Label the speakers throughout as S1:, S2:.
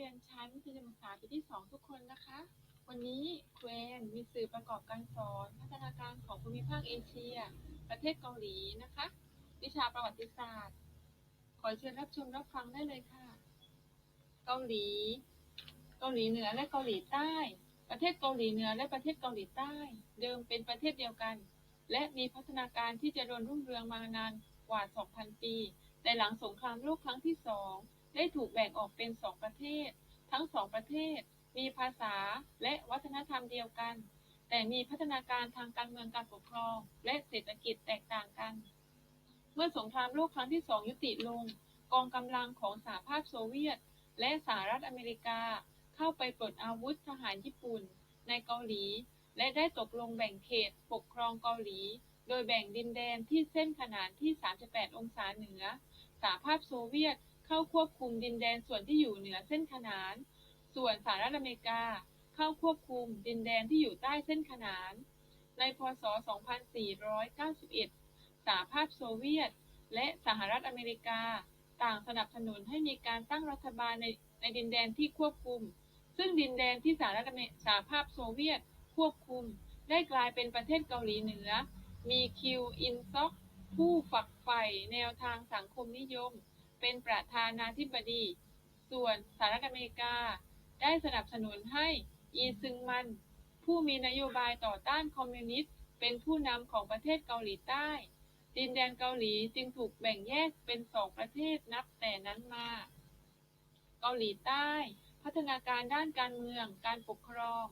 S1: รียนชั้นมัธยมศึกษาปีที่ 2 ทุกคนนะคะ วันนี้เครูแอนมีสื่อประกอบการสอน พัฒนาการของภูมิภาคเอเชีย ประเทศเกาหลีนะคะ วิชาประวัติศาสตร์ ขอเชิญรับชมรับฟังได้เลยค่ะ เกาหลี เกาหลีเหนือและเกาหลีใต้ ประเทศเกาหลีเหนือและประเทศเกาหลีใต้ เดิมเป็นประเทศเดียวกัน และมีพัฒนาการที่เจริญรุ่งเรืองมานานกว่า 2,000 ปี แต่หลังสงครามโลกครั้งที่สอง ได้ถูกแบ่งออกเป็นสองประเทศ ทั้งสองประเทศ มีภาษาและวัฒนธรรมเดียวกัน แต่มีพัฒนาการทางการเมืองการปกครอง และเศรษฐกิจแตกต่างกัน เมื่อสงครามโลกครั้งที่สองยุติลง กองกำลังของสหภาพโซเวียต และสหรัฐอเมริกาเข้าไปปลดอาวุธทหารญี่ปุ่น ในเกาหลี และได้ตกลงแบ่งเขตปกครองเกาหลี โดยแบ่งดินแดนที่เส้นขนานที่ 38 องศาเหนือสหภาพโซเวียต เข้าควบคุมดินแดนส่วนที่อยู่เหนือเส้นขนาน ส่วนสหรัฐอเมริกาเข้าควบคุมดินแดนที่อยู่ใต้เส้นขนาน ในพศ 2491 สหภาพโซเวียต และสหรัฐอเมริกา ต่างสนับสนุนให้มีการตั้งรัฐบาลในในดินแดนที่ควบคุม ซึ่งดินแดนที่สหรัฐสหภาพโซเวียตควบคุม ได้กลายเป็นประเทศเกาหลีเหนือ มีคิวอินซอกผู้ฝักใฝ่แนวทางสังคมนิยม เป็นประธานาธิบดี ส่วนสหรัฐอเมริกา ได้สนับสนุนให้อีซึงมัน ผู้มีนโยบายต่อต้านคอมมิวนิสต์ เป็นผู้นำของประเทศเกาหลีใต้ ดินแดนเกาหลีจึงถูกแบ่งแยกเป็นสองประเทศนับแต่นั้นมา เกาหลีใต้ พัฒนาการด้านการเมือง การปกครอง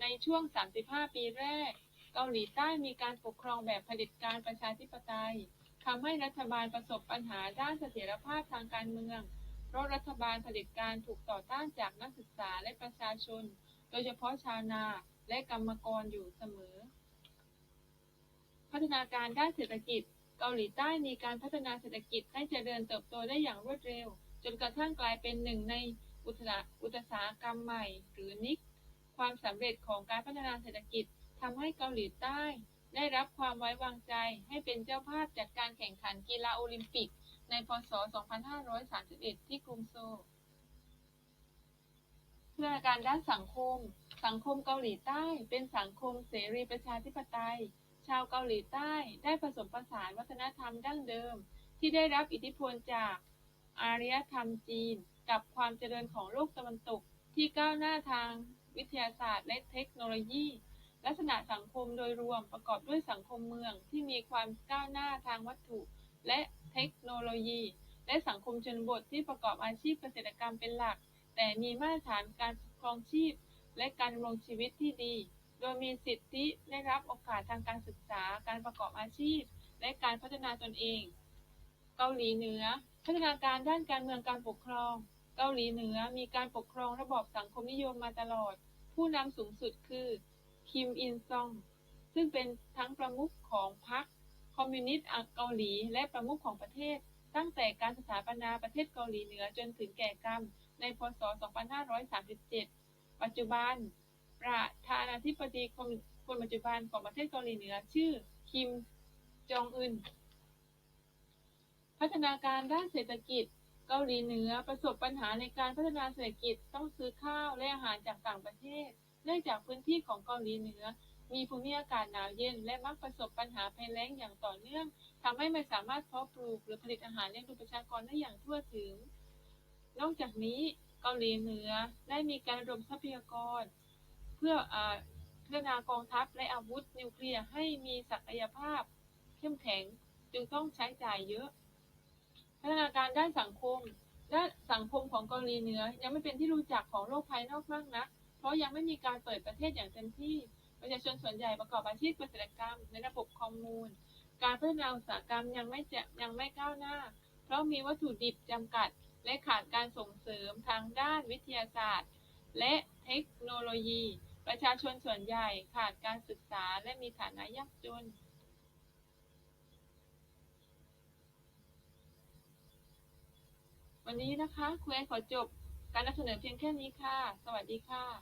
S1: ในช่วง 35 ปีแรก เกาหลีใต้มีการปกครองแบบเผด็จการประชาธิปไตย ทำให้รัฐบาลประสบปัญหาด้านเสถียรภาพทางการเมือง เพราะรัฐบาลเผด็จการถูกต่อต้านจากนักศึกษาและประชาชน โดยเฉพาะชาวนาและกรรมกรอยู่เสมอ พัฒนาการด้านเศรษฐกิจ เกาหลีใต้มีการพัฒนาเศรษฐกิจให้เจริญเติบโตได้อย่างรวดเร็ว จนกระทั่งกลายเป็นหนึ่งในอุตสาอุตสาหกรรมใหม่ หรือนิก ความสำเร็จของการพัฒนาเศรษฐกิจทำให้เกาหลีใต้ ได้รับความไว้วางใจให้เป็นเจ้าภาพจัดการแข่งขันกีฬาโอลิมปิก ในพศ 2531 ที่กรุงโซลพัฒนาการด้านสังคม สังคมเกาหลีใต้เป็นสังคมเสรีประชาธิปไตย ชาวเกาหลีใต้ได้ผสมผสานวัฒนธรรมดั้งเดิม ที่ได้รับอิทธิพลจากอารยธรรมจีน กับความเจริญของโลกตะวันตกที่ก้าวหน้าทางวิทยาศาสตร์และเทคโนโลยี ลักษณะสังคมโดยรวมประกอบด้วยสังคมเมืองที่มีความก้าวหน้าทางวัตถุ และเทคโนโลยี และสังคมชนบทที่ประกอบอาชีพเกษตรกรรมเป็นหลัก แต่มีมาตรฐานการครองชีพ และการดำรงชีวิตที่ดี โดยมีสิทธิได้รับโอกาสทางการศึกษา การประกอบอาชีพ และการพัฒนาตนเอง เกาหลีเหนือ พัฒนาการด้านการเมืองการปกครอง เกาหลีเหนือมีการปกครองระบอบสังคมนิยมมาตลอด ผู้นำสูงสุดคือ คิมอินซอง ซึ่งเป็นทั้งประมุขของพรรคคอมมิวนิสต์เกาหลี และประมุขของประเทศ ตั้งแต่การสถาปนาประเทศเกาหลีเหนือจนถึงแก่กรรม ในพศ 2537 ปัจจุบัน ประธานาธิบดีคนปัจจุบันของประเทศเกาหลีเหนือชื่อคิมจองอึน พัฒนาการด้านเศรษฐกิจ เกาหลีเหนือประสบปัญหาในการพัฒนาเศรษฐกิจต้องซื้อข้าวและอาหารจากต่างประเทศ เนื่องจากพื้นที่ของเกาหลีเหนือ มีภูมิอากาศหนาวเย็น และมักประสบปัญหาภัยแล้งอย่างต่อเนื่องทำให้ไม่สามารถเพาะปลูกหรือผลิตอาหารเลี้ยงดูประชากรได้อย่างทั่วถึง นอกจากนี้เกาหลีเหนือได้มีการระดมทรัพยากร เพื่ออพัฒนากองทัพและอาวุธนิวเคลียร์ให้มีศักยภาพ เข้มแข็งจึงต้องใช้จ่ายเยอะ พัฒนาการด้านสังคม ด้านสังคมของเกาหลีเหนือยังไม่เป็นที่รู้จักของโลกภายนอกมากนัก เพราะยังไม่มีการเปิดประเทศอย่างเต็มที่ ประชาชนส่วนใหญ่ประกอบอาชีพเกษตรกรรม ในระบบคอมมูน การพัฒนาอุตสาหกรรมยังไม่จะยังไม่ก้าวหน้า เพราะมีวัตถุดิบจำกัด และขาดการส่งเสริมทางด้านวิทยาศาสตร์ และเทคโนโลยี ประชาชนส่วนใหญ่ขาดการศึกษาและมีฐานะยากจนวันนี้นะคะครูแอนขอจบการนำเสนอเพียงแค่นี้ค่ะ สวัสดีค่ะ